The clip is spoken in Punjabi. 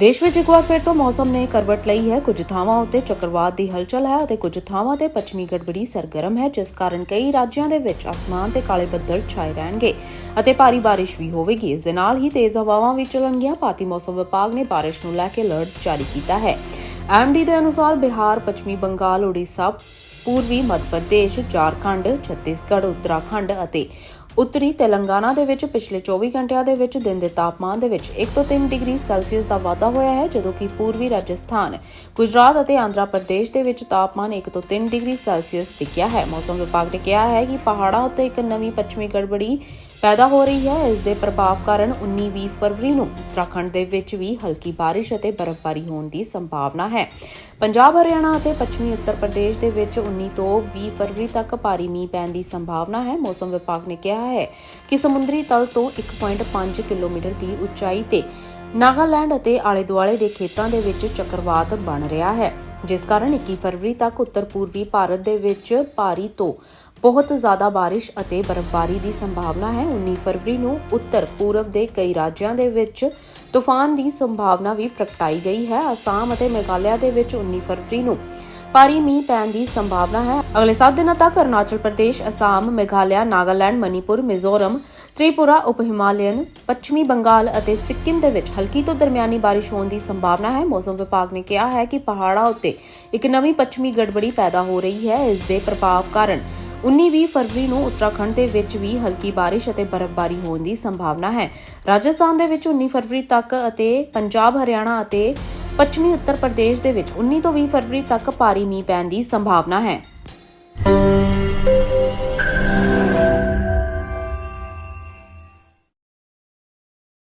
ਦੇਸ਼ ਵਿੱਚ ਇੱਕ ਵਾਰ ਫਿਰ ਤੋਂ ਮੌਸਮ ਨੇ ਕਰਵਟ ਲਈ ਹੈ। ਕੁਝ ਥਾਵਾਂ ਉੱਤੇ ਚੱਕਰਵਾਤ ਦੀ ਹਲਚਲ ਹੈ ਅਤੇ ਕੁਝ ਥਾਵਾਂ ਤੇ ਪੱਛਮੀ ਗੜਬੜੀ ਸਰਗਰਮ ਹੈ, ਜਿਸ ਕਾਰਨ ਕਈ ਰਾਜਾਂ ਦੇ ਵਿੱਚ ਅਸਮਾਨ ਤੇ ਕਾਲੇ ਬੱਦਲ ਛਾਏ ਰਹਿਣਗੇ ਅਤੇ ਭਾਰੀ ਬਾਰਿਸ਼ ਵੀ ਹੋਵੇਗੀ। ਇਸ ਦੇ ਨਾਲ ਹੀ ਤੇਜ਼ ਹਵਾਵਾਂ ਵੀ ਚੱਲਣਗੀਆਂ। ਭਾਰਤੀ ਮੌਸਮ ਵਿਭਾਗ ਨੇ ਬਾਰਿਸ਼ ਨੂੰ ਲੈ ਕੇ ਅਲਰਟ ਜਾਰੀ ਕੀਤਾ ਹੈ। ਐਮਡੀ ਦੇ ਅਨੁਸਾਰ ਬਿਹਾਰ, ਪੱਛਮੀ ਬੰਗਾਲ, ਉੜੀਸਾ, ਪੂਰਬੀ ਮੱਧ ਪ੍ਰਦੇਸ਼, ਝਾਰਖੰਡ, ਛੱਤੀਸਗੜ੍ਹ, ਉੱਤਰਾਖੰਡ ਅਤੇ ਉੱਤਰੀ ਤੇਲੰਗਾਨਾ ਦੇ ਵਿੱਚ ਪਿਛਲੇ 24 ਘੰਟਿਆਂ ਦੇ ਵਿੱਚ ਦਿਨ ਦੇ ਤਾਪਮਾਨ ਦੇ ਵਿੱਚ 1 ਤੋਂ 3 ਡਿਗਰੀ ਸੈਲਸੀਅਸ ਦਾ ਵਾਧਾ ਹੋਇਆ ਹੈ, ਜਦੋਂ ਕਿ ਪੂਰਬੀ ਰਾਜਸਥਾਨ, ਗੁਜਰਾਤ ਅਤੇ ਆਂਧਰਾ ਪ੍ਰਦੇਸ਼ ਦੇ ਵਿੱਚ ਤਾਪਮਾਨ 1 ਤੋਂ 3 ਡਿਗਰੀ ਸੈਲਸੀਅਸ ਟਿਕਿਆ ਹੈ। ਮੌਸਮ ਵਿਭਾਗ ਨੇ ਕਿਹਾ ਹੈ ਕਿ ਪਹਾੜਾਂ ਉੱਤੇ ਇੱਕ ਨਵੀਂ ਪੱਛਮੀ ਗੜਬੜੀ ਪੈਦਾ ਹੋ ਰਹੀ ਹੈ। ਇਸ ਦੇ ਪ੍ਰਭਾਵ ਕਾਰਨ 19-20 ਫਰਵਰੀ ਨੂੰ ਉੱਤਰਾਖੰਡ ਦੇ ਵਿੱਚ ਵੀ ਹਲਕੀ ਬਾਰਿਸ਼ ਅਤੇ ਬਰਫ਼ਬਾਰੀ ਹੋਣ ਦੀ ਸੰਭਾਵਨਾ ਹੈ। ਪੰਜਾਬ, ਹਰਿਆਣਾ ਅਤੇ ਪੱਛਮੀ ਉੱਤਰ ਪ੍ਰਦੇਸ਼ ਦੇ ਵਿੱਚ 19 ਤੋਂ 20 ਫਰਵਰੀ ਤੱਕ ਭਾਰੀ ਮੀਂਹ ਪੈਣ ਦੀ ਸੰਭਾਵਨਾ ਹੈ। ਮੌਸਮ ਵਿਭਾਗ ਨੇ ਕਿਹਾ ਹੈ ਕਿ ਸਮੁੰਦਰੀ ਤਲ ਤੋਂ 1.5 ਕਿਲੋਮੀਟਰ ਦੀ ਉਚਾਈ ਤੇ ਨਾਗਾਲੈਂਡ ਅਤੇ ਆਲੇ-ਦੁਆਲੇ ਦੇ ਖੇਤਾਂ ਦੇ ਵਿੱਚ ਚੱਕਰਵਾਤ ਬਣ ਰਿਹਾ ਹੈ। ਜਿਸ ਕਾਰਨ 21 ਫਰਵਰੀ ਤੱਕ ਉੱਤਰ ਪੂਰਬੀ ਭਾਰਤ ਦੇ ਵਿੱਚ ਭਾਰੀ ਤੋਂ ਬਹੁਤ ਜ਼ਿਆਦਾ ਬਾਰਿਸ਼ ਅਤੇ ਬਰਫ਼ਬਾਰੀ ਦੀ ਸੰਭਾਵਨਾ ਹੈ। 19 ਫਰਵਰੀ ਨੂੰ ਉੱਤਰ ਪੂਰਬ ਦੇ ਕਈ ਰਾਜਾਂ ਦੇ ਵਿੱਚ ਤੂਫਾਨ ਦੀ ਸੰਭਾਵਨਾ ਵੀ ਪ੍ਰਗਟਾਈ ਗਈ ਹੈ। ਅਸਾਮ ਅਤੇ ਮੇਘਾਲਿਆ ਦੇ ਵਿੱਚ 19 ਫਰਵਰੀ ਨੂੰ ਭਾਰੀ ਮੀਂਹ ਪੈਣ ਦੀ ਸੰਭਾਵਨਾ ਹੈ। ਅਗਲੇ 7 ਦਿਨਾਂ ਤੱਕ ਅਰੁਣਾਚਲ ਪ੍ਰਦੇਸ਼, ਅਸਾਮ, ਮੇਘਾਲਿਆ, ਨਾਗਾਲੈਂਡ, ਮਨੀਪੁਰ, ਮਿਜ਼ੋਰਮ, ਤ੍ਰਿਪੁਰਾ, ਉਪ ਹਿਮਾਲਿਅਨ, ਪੱਛਮੀ ਬੰਗਾਲ ਅਤੇ ਸਿੱਕਿਮ ਦੇ ਵਿੱਚ ਹਲਕੀ ਤੋਂ ਦਰਮਿਆਨੀ ਬਾਰਿਸ਼ ਹੋਣ ਦੀ ਸੰਭਾਵਨਾ ਹੈ। ਮੌਸਮ ਵਿਭਾਗ ਨੇ ਕਿਹਾ ਹੈ ਕਿ ਪਹਾੜਾਂ ਉੱਤੇ ਇੱਕ ਨਵੀਂ ਪੱਛਮੀ ਗੜਬੜੀ ਪੈਦਾ ਹੋ ਰਹੀ ਹੈ। ਇਸ ਦੇ ਪ੍ਰਭਾਵ ਕਾਰਨ 19-20 ਫਰਵਰੀ ਨੂੰ ਉੱਤਰਾਖੰਡ ਦੇ ਵਿੱਚ ਵੀ ਹਲਕੀ ਬਾਰਿਸ਼ ਅਤੇ ਬਰਫ਼ਬਾਰੀ ਹੋਣ ਦੀ ਸੰਭਾਵਨਾ ਹੈ। ਰਾਜਸਥਾਨ ਦੇ ਵਿੱਚ 19 ਫਰਵਰੀ ਤੱਕ ਅਤੇ ਪੰਜਾਬ, ਹਰਿਆਣਾ ਅਤੇ ਪੱਛਮੀ ਉੱਤਰ ਪ੍ਰਦੇਸ਼ ਦੇ ਵਿੱਚ 19 ਤੋਂ 20 ਫਰਵਰੀ ਤੱਕ ਭਾਰੀ ਮੀਂਹ ਪੈਣ ਦੀ ਸੰਭਾਵਨਾ ਹੈ।